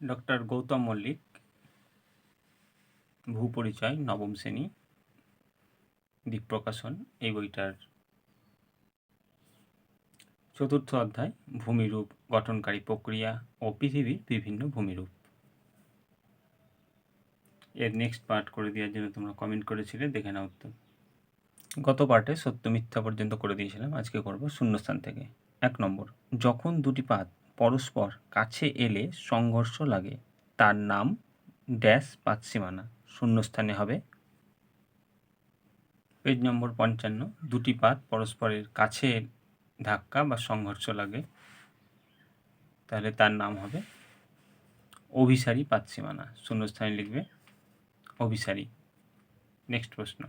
Doctor Gautam Mallick, ভূপরিচয়, নবম শ্রেণি দ্বীপ প্রকাশন এই বইটার চতুর্থ অধ্যায়, ভূমিরূপ, গঠনকারী প্রক্রিয়া ও পৃথিবীর বিভিন্ন ভূমিরূপ। এর নেক্সট পার্ট করে দেওয়ার জন্য তোমরা কমেন্ট করেছিলে, দেখে নাও উত্তর গত পার্টে সত্য মিথ্যা পর্যন্ত করে দিয়েছিলাম, আজকে করব শূন্যস্থান থেকে। এক নম্বর, যখন দুটি পাত পরস্পর কাছে এলে সংঘর্ষ লাগে। তার নাম ড্যাশ পাতসীমানা। শূন্যস্থানে হবে। পেজ নম্বর পঞ্চান্ন। দুটি পাত পরস্পরের কাছে ধাক্কা বা সংঘর্ষ লাগে। তাহলে তার নাম হবে অভিসারী পাতসীমানা। শূন্যস্থানে লিখবে অভিসারী। নেক্সট প্রশ্ন।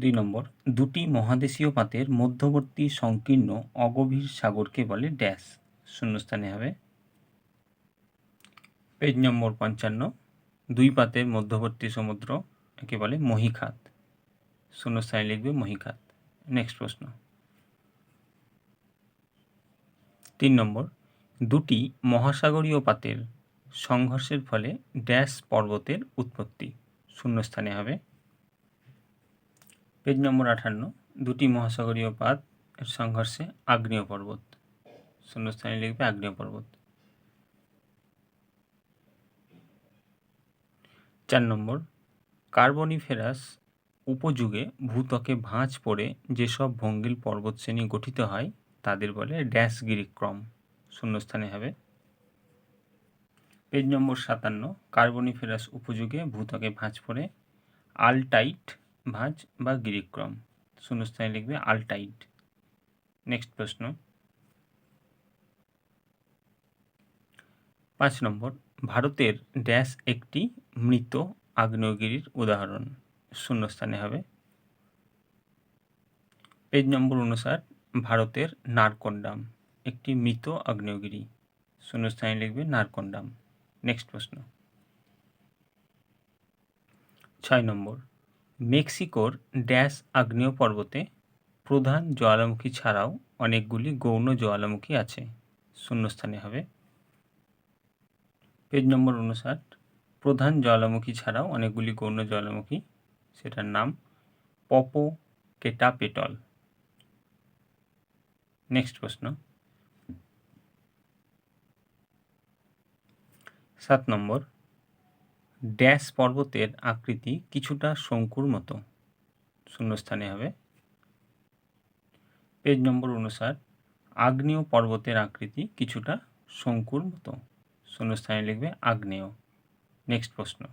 দুই নম্বর, দুটি মহাদেশীয় পাতের মধ্যবর্তী সংকীর্ণ অগভীর সাগরকে বলে ড্যাশ। শূন্যস্থানে হবে। পেজ নম্বর পঞ্চান্ন, দুই পাতের মধ্যবর্তী সমুদ্র একে বলে মহিখাত। শূন্যস্থানে লিখবে মহিখাত। নেক্সট প্রশ্ন। তিন নম্বর, দুটি মহাসাগরীয় পাতের সংঘর্ষের ফলে ড্যাশ পর্বতের উৎপত্তি। শূন্যস্থানে হবে। পেজ নম্বর আঠান্ন, দুটি মহাসাগরীয় পাত এর সংঘর্ষে আগ্নেয় পর্বত। শূন্যস্থানে লিখবে আগ্নেয় পর্বত। চার নম্বর, কার্বনিফেরাস উপযুগে ভূত্বকে ভাঁজ পড়ে যেসব ভঙ্গিল পর্বতশ্রেণী গঠিত হয়, তাদের বলে ড্যাশ গিরিক্রম শূন্যস্থানে হবে। পেজ নম্বর সাতান্ন, কার্বনিফেরাস উপযুগে ভূত্বকে ভাঁজ পড়ে আলটাইট ভাঁজ বা গিরিক্রম। শূন্যস্থানে লিখবে আলটাইট নেক্সট প্রশ্ন। পাঁচ নম্বর, ভারতের ড্যাশ একটি মৃত আগ্নেয়গিরির উদাহরণ। শূন্যস্থানে হবে। পেজ নম্বর অনুসার, ভারতের নারকন্ডাম, একটি মৃত আগ্নেয়গিরি। শূন্যস্থানে লিখবে নারকন্ডাম। নেক্সট প্রশ্ন। ছয় নম্বর মেক্সিকোর ড্যাশ আগ্নেয় পর্বতে প্রধান জ্বালামুখী ছাড়াও অনেকগুলি গৌণ জ্বালামুখী আছে। শূন্যস্থানে হবে। পেজ নম্বর উনষাট। প্রধান জ্বালামুখী ছাড়াও অনেকগুলি গৌণ জ্বালামুখী সেটার নাম পপো কেটাপেটল নেক্সট প্রশ্ন। সাত নম্বর। ড্যাশ পর্বতের আকৃতি কিছুটা শঙ্কুর মতো। শূন্যস্থানে হবে। পেজ নম্বর অনুসার, আগ্নেয় পর্বতের আকৃতি কিছুটা শঙ্কুর মতো। শূন্যস্থানে লিখবে আগ্নেয়। নেক্সট প্রশ্ন।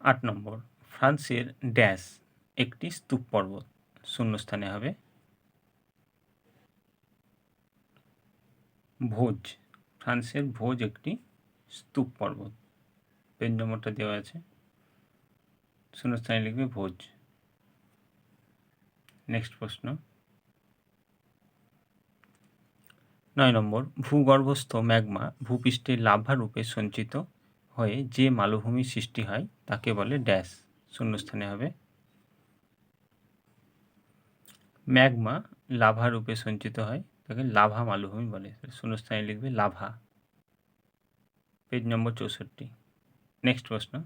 আট নম্বর, ফ্রান্সের ড্যাশ একটি স্তূপ পর্বত। শূন্যস্থানে হবে। ভোজ। ফ্রান্সের ভোজ একটি স্তূপ পর্বত পেজ নম্বরটা দেওয়া আছে। শূন্যস্থানে লিখবে ভোজ। নেক্সট প্রশ্ন। নয় নম্বর, ভূগর্ভস্থ ম্যাগমা ভূপৃষ্ঠে লাভা রূপে সঞ্চিত হয়ে যে মালভূমি সৃষ্টি হয় তাকে বলে ড্যাশ। শূন্যস্থানে হবে। ম্যাগমা লাভা রূপে সঞ্চিত হয় তাকে লাভা মালভূমি বলে। শূন্যস্থানে লিখবে লাভা। পেজ নম্বর চৌষট্টি। নেক্সট প্রশ্ন।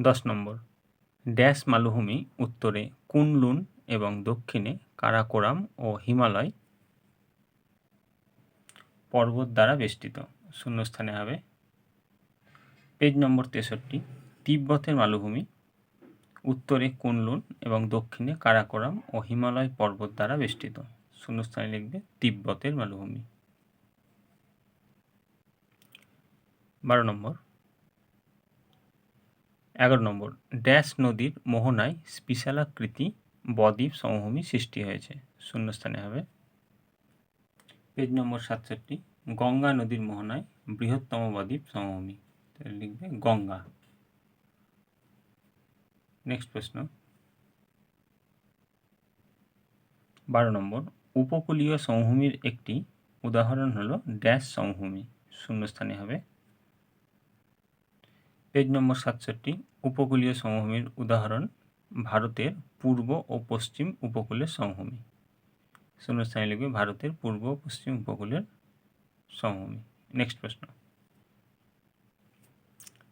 দশ নম্বর। ড্যাশ মালভূমি উত্তরে কুনলুন এবং দক্ষিণে কারাকোরাম ও হিমালয় পর্বত দ্বারা বেষ্টিত। শূন্যস্থানে হবে। পেজ নম্বর তেষট্টি। তিব্বতের মালভূমি উত্তরে কুনলুন এবং দক্ষিণে কারাকোরাম ও হিমালয় পর্বত দ্বারা বেষ্টিত। শূন্যস্থানে লিখবে তিব্বতের মালভূমি। বারো নম্বর। এগারো নম্বর। ড্যাশ নদীর মোহনায় স্পিশালাকৃতি বদ্বীপ সমভূমি সৃষ্টি হয়েছে। শূন্যস্থানে হবে। পেজ নম্বর সাতষট্টি। গঙ্গা নদীর মোহনায় বৃহত্তম বদ্বীপ সমভূমি। লিখবে গঙ্গা। নেক্সট প্রশ্ন। বারো নম্বর, উপকূলীয় সমভূমির একটি উদাহরণ হলো ড্যাশ সমভূমি। শূন্যস্থানে হবে। পেজ নম্বর সাতষট্টি, উপকূলীয় সমভূমির উদাহরণ ভারতের পূর্ব ও পশ্চিম উপকূলের সমভূমি। শূন্যস্থানে লিখবে ভারতের পূর্ব ও পশ্চিম উপকূলের সমভূমি। নেক্সট প্রশ্ন।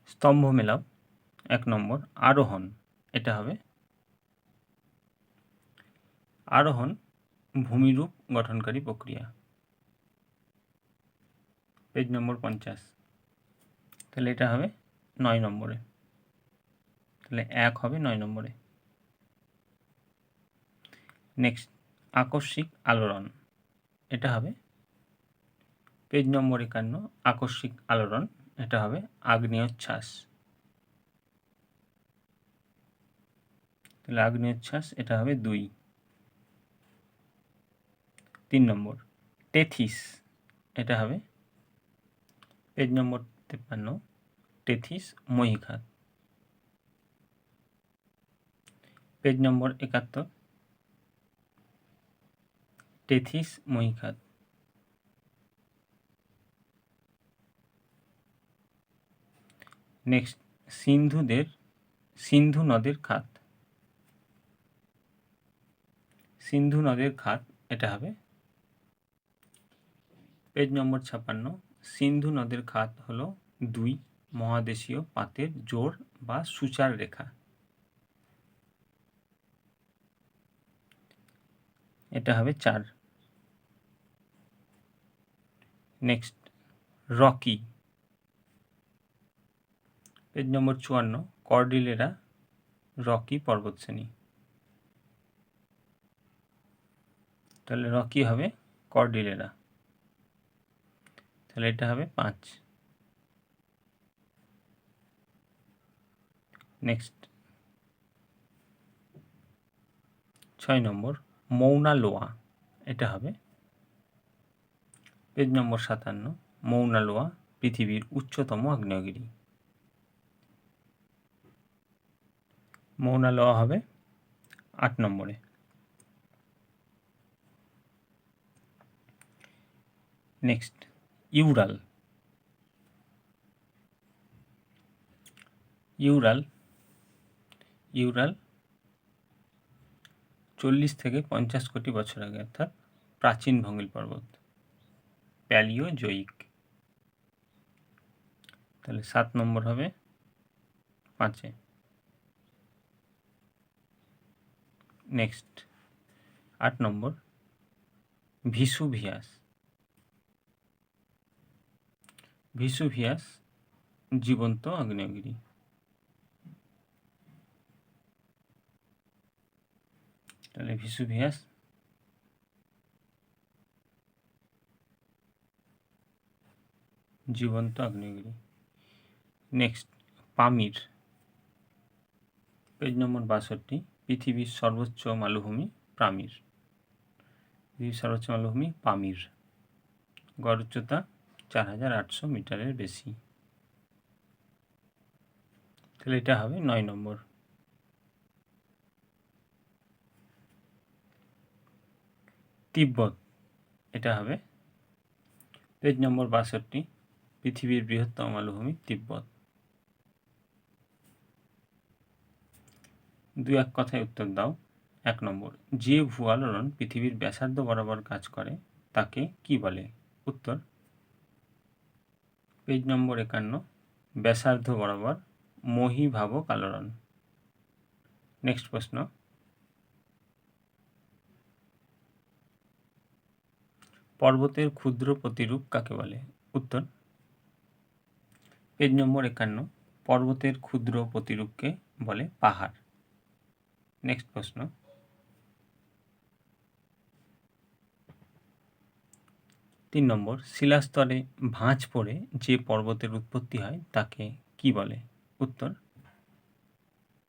স্তম্ভ মেলাও, এক নম্বর, আরোহণ। এটা হবে। আরোহণ ভূমিরূপ গঠনকারী প্রক্রিয়া। পেজ নম্বর পঞ্চাশ। তাহলে এটা হবে নয় নম্বরে। তাহলে এক হবে নয় নম্বরে। নেক্সট, আকস্মিক আলোড়ন। এটা হবে পেজ নম্বর একান্ন, আকস্মিক আলোড়ন। এটা হবে আগ্নেয়োচ্ছ্বাস। তাহলে আগ্নেয়োচ্ছ্বাস এটা হবে দুই। তিন নম্বর টেথিস এটা হবে পেজ নম্বর তেপ্পান্ন টেথিস মহিঘাত পেজ নম্বর একাত্তর টেথিস মহিঘাত নেক্সট, সিন্ধুদের, সিন্ধু নদের খাত। সিন্ধু নদের খাত এটা হবে। পেজ নম্বর ছাপ্পান্ন, সিন্ধু নদের খাত হলো দুই মহাদেশীয় পাতের জোর বা সুচার রেখা। এটা হবে চার। Next, Rocky. পেজ নম্বর চুয়ান্ন, কর্ডিলেরা রকি পর্বতশ্রেণী। তাহলে রকি হবে? কর্ডিলেরা তাহলে এটা হবে পাঁচ। নেক্সট ছয় নম্বর, মৌনা লোয়া, এটা হবে। পেজ নম্বর সাতান্ন, মৌনা লোয়া, পৃথিবীর উচ্চতম আগ্নেয়গিরি। মৌনা লোয়া হবে আট নম্বরে। Next, Ural. ইউরাল ইউরাল, চল্লিশ থেকে পঞ্চাশ কোটি বছর আগে, অর্থাৎ প্রাচীন ভঙ্গিল পর্বত। প্যালিও জৈক তাহলে সাত নম্বর হবে পাঁচে। নেক্সট, আট নম্বর, ভিসুভিয়াস। ভিসুভিয়াস, জীবন্ত আগ্নেয়গিরি। তাহলে ভিসুভিয়াস, জীবন্ত আগ্নেয়গিরি। নেক্সট পামির। পেজ নম্বর বাষট্টি, পৃথিবীর সর্বোচ্চ মালভূমি পামির। পৃথিবীর সর্বোচ্চ মালভূমি পামির। গড় উচ্চতা চার হাজার আটশো মিটারের বেশি। তাহলে এটা হবে নয় নম্বর। তিব্বত, এটা হবে পেজ নম্বর বাষট্টি, পৃথিবীর বৃহত্তম মালভূমি তিব্বত। দু এক কথায় উত্তর দাও, এক নম্বর, যে ভূ আলোড়ন পৃথিবীর ব্যাসার্ধ বরাবর কাজ করে, তাকে কি বলে? উত্তর পেজ নম্বর একান্ন, ব্যাসার্ধ বরাবর মহিভাবক আলোড়ন নেক্সট প্রশ্ন। পর্বতের ক্ষুদ্র প্রতিরূপ কাকে বলে? উত্তর। পেজ নম্বর একান্ন, পর্বতের ক্ষুদ্র প্রতিরূপকে বলে পাহাড়। নেক্সট প্রশ্ন। তিন নম্বর, শিলাস্তরে ভাঁজ পড়ে যে পর্বতের উৎপত্তি হয় তাকে কি বলে? উত্তর,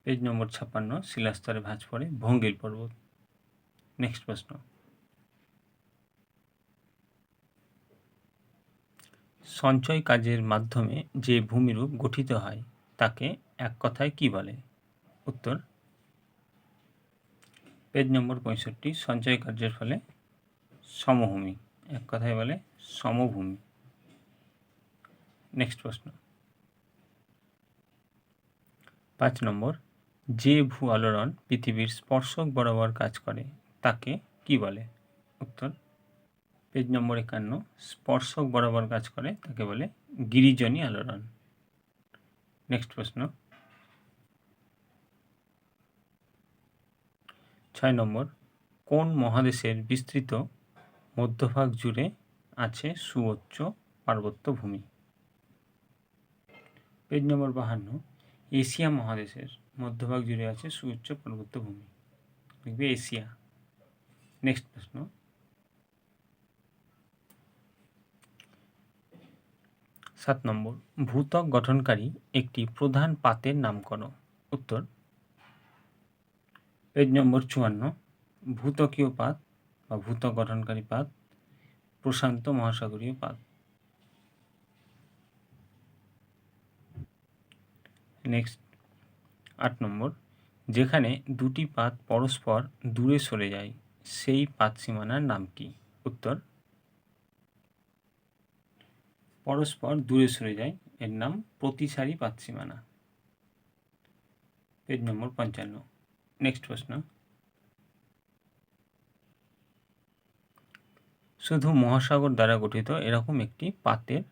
পেজ নম্বর ছাপ্পান্ন, শিলাস্তরে ভাঁজ পড়ে ভঙ্গিল পর্বত। নেক্সট প্রশ্ন। সঞ্চয় কাজের মাধ্যমে যে ভূমিরূপ গঠিত হয় তাকে এক কথায় কি বলে? উত্তর, পেজ নম্বর পঁয়ষট্টি, সঞ্চয় কার্যের ফলে সমভূমি। এক কথায় বলে সমভূমি। নেক্সট প্রশ্ন। পাঁচ নম্বর, যে ভূ আলোড়ন পৃথিবীর স্পর্শক বরাবর কাজ করে, তাকে কি বলে? উত্তর, পেজ নম্বর একান্ন, স্পর্শক বরাবর কাজ করে, তাকে বলে গিরিজনী আলোড়ন। নেক্সট প্রশ্ন। ছয় নম্বর, কোন মহাদেশের বিস্তৃত মধ্যভাগ জুড়ে আছে সুউচ্চ পার্বত্য ভূমি। পেজ নম্বর বাহান্ন, এশিয়া মহাদেশের মধ্যভাগ জুড়ে আছে সুউচ্চ পার্বত্য ভূমি। লিখবে এশিয়া। নেক্সট প্রশ্ন। সাত নম্বর, ভূত্বক গঠনকারী একটি প্রধান পাতের নাম করো উত্তর। পেজ নম্বর চুয়ান্ন ভূতকীয় পাত বা ভূত্বক গঠনকারী পাত প্রশান্ত মহাসাগরীয় পাত নেক্সট আট নম্বর। যেখানে দুটি পাত পরস্পর দূরে সরে যায়, সেই পাত সীমানার নাম কি? উত্তর, পরস্পর দূরে সরে যায়, এর নাম প্রতিসারী পাত সীমানা। পেজ নম্বর পঞ্চান্ন। নেক্সট প্রশ্ন। শুধু মহাসাগর দ্বারা গঠিত এরকম একটি পাতের,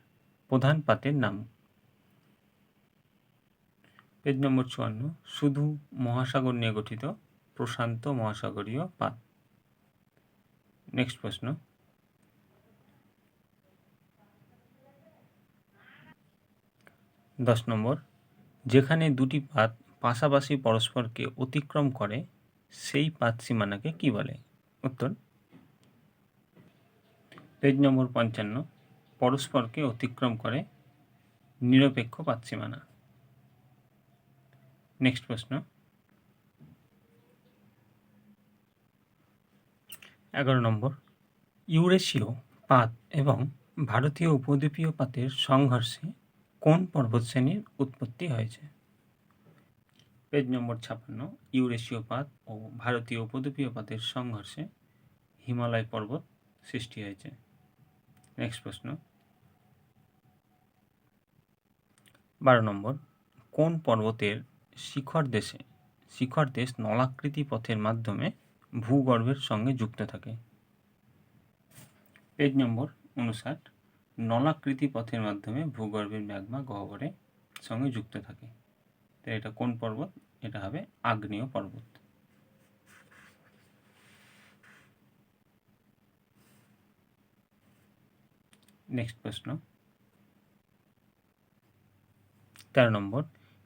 প্রধান পাতের নাম। পেজ নম্বর চুয়ান্ন, শুধু মহাসাগর নিয়ে গঠিত প্রশান্ত মহাসাগরীয় পাত। নেক্সট প্রশ্ন। দশ নম্বর, যেখানে দুটি পাত পাশাপাশি পরস্পরকে অতিক্রম করে, সেই পাত সীমানাকে কি বলে? উত্তর পেজ নম্বর পঞ্চান্ন, পরস্পরকে অতিক্রম করে নিরপেক্ষ পাত সীমানা নেক্সট প্রশ্ন। এগারো নম্বর। ইউরেশীয় পাত এবং ভারতীয় উপদ্বীপীয় পাতের সংঘর্ষে কোন পর্বতশ্রেণীর উৎপত্তি হয়েছে? পেজ নম্বর ছাপ্পান্ন ইউরেশীয় পাত ও ভারতীয় উপদ্বীপীয় পাতের সংঘর্ষে হিমালয় পর্বত সৃষ্টি হয়েছে। নেক্সট প্রশ্ন। বারো নম্বর, কোন পর্বতের শিখর দেশে, শিখর দেশ নলাকৃতি পথের মাধ্যমে ভূগর্ভের সঙ্গে যুক্ত থাকে? পেজ নম্বর উনষাট নলাকৃতি পথের মাধ্যমে ভূগর্ভের ম্যাগমা গহ্বরের সঙ্গে যুক্ত থাকে। তো এটা কোন পর্বত? এটা হবে আগ্নেয় পর্বত। নেক্সট প্রশ্ন। তেরো নম্বর,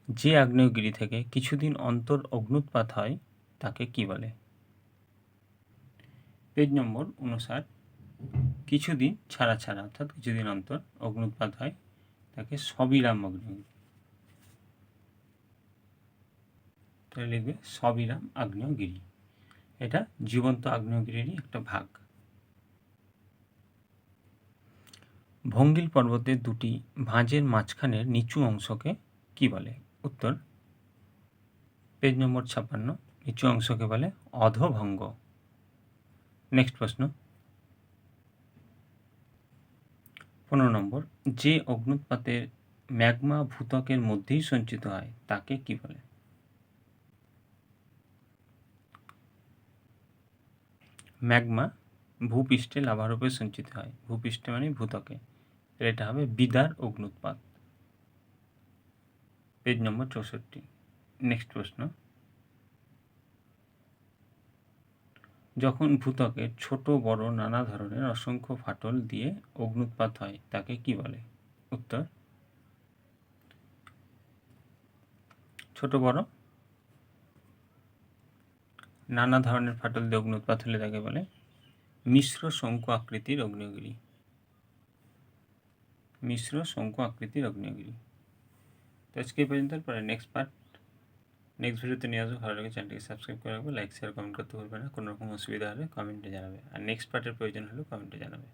যে আগ্নেয়গিরি থেকে কিছুদিন অন্তর অগ্নুৎপাত হয়, তাকে কি বলে? পেজ নম্বর উনষাট, কিছুদিন ছাড়া ছাড়া, অর্থাৎ কিছুদিন অন্তর অগ্নুৎপাত হয়, তাকে সবিরাম আগ্নেয়গিরি। তাহলে লিখবে সবিরাম আগ্নেয়গিরি। এটা জীবন্ত আগ্নেয়গিরিরই একটা ভাগ। ভঙ্গিল পর্বতের দুটি ভাঁজের মাঝখানের নিচু অংশকে কি বলে? উত্তর, পেজ নম্বর ছাপ্পান্ন, নিচু অংশকে বলে অধভঙ্গ। নেক্সট প্রশ্ন। পনেরো নম্বর, যে অগ্নুৎপাতের ম্যাগমা ভূতকের মধ্যেই সঞ্চিত হয়, তাকে কি বলে? ম্যাগমা ভূপৃষ্ঠে লাভারূপে সঞ্চিত হয়। ভূপৃষ্ঠে মানে ভূতকে। এটা হবে বিদার অগ্নুৎপাত। পেজ নম্বর চৌষট্টি নেক্সট প্রশ্ন। যখন ভূতকের ছোট, বড়, নানা ধরনের অসংখ্য ফাটল দিয়ে অগ্নুৎপাত হয়, তাকে কি বলে? উত্তর, ছোট, বড়, নানা ধরনের ফাটল দিয়ে অগ্নুৎপাত হলে তাকে বলে মিশ্র শঙ্কু আকৃতির অগ্নিগিরি মিশ্র শঙ্কু আকৃতির অগ্নিগিরি। তো আজকে এই পর্যন্ত পরে নেক্সট পার্ট নেক্সট ভিডিওতে নিয়ে আসব। ভালো লাগে চ্যানেলটিকে সাবস্ক্রাইব করে রাখবে লাইক শেয়ার কমেন্ট করতে ভুলবে না। কোনো রকম অসুবিধা হলে কমেন্টে জানাবে। আর নেক্সট পার্টের প্রয়োজন হলেও কমেন্টে জানাবে।